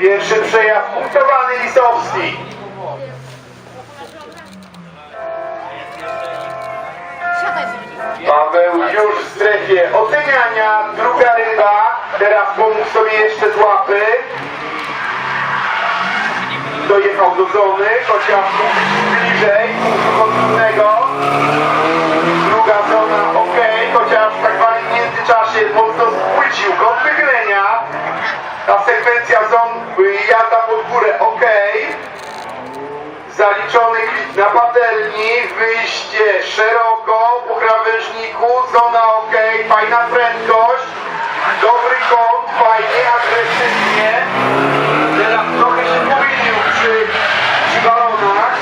Pierwszy przejazd punktowany Lisowski. Paweł już w strefie oceniania. Druga ryba. Teraz pomógł sobie jeszcze z łapy. Dojechał do zony, chociaż Ta sekwencja ząb, y, jazda pod górę, ok. Zaliczony kwit na patelni, wyjście szeroko po krawężniku, zona ok, fajna prędkość, dobry kąt, fajnie, agresywnie. Teraz trochę się pomylił przy, przy balonach,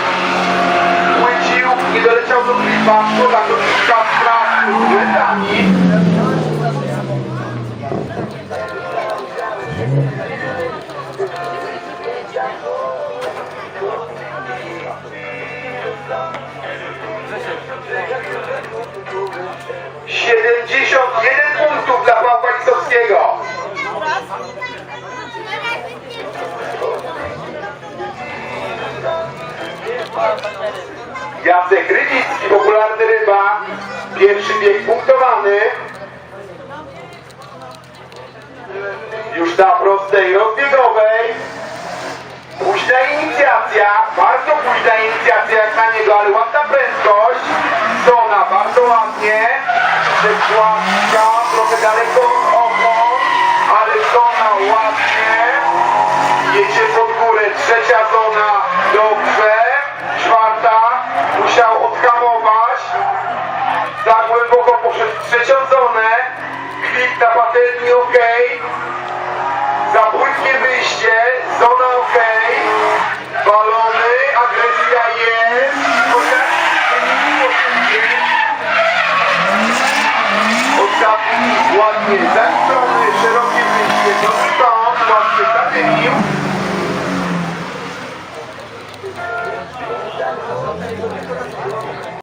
płycił i doleciał do klipa, poza to klipa w pracy, 71 punktów dla Pawła Lisowskiego. Jacek Rybicki, popularny ryba. Pierwszy bieg punktowany. Już na prostej rozbiegowej. Późna inicjacja, bardzo późna inicjacja niego, ale ładna prędkość. Zona bardzo ładnie. Przekładka, trochę daleko opon, ale zona ładnie. Jedzie pod górę, trzecia ładnie zastrony, szerokie pięknie nożyka, on ma przytanie nim. Thank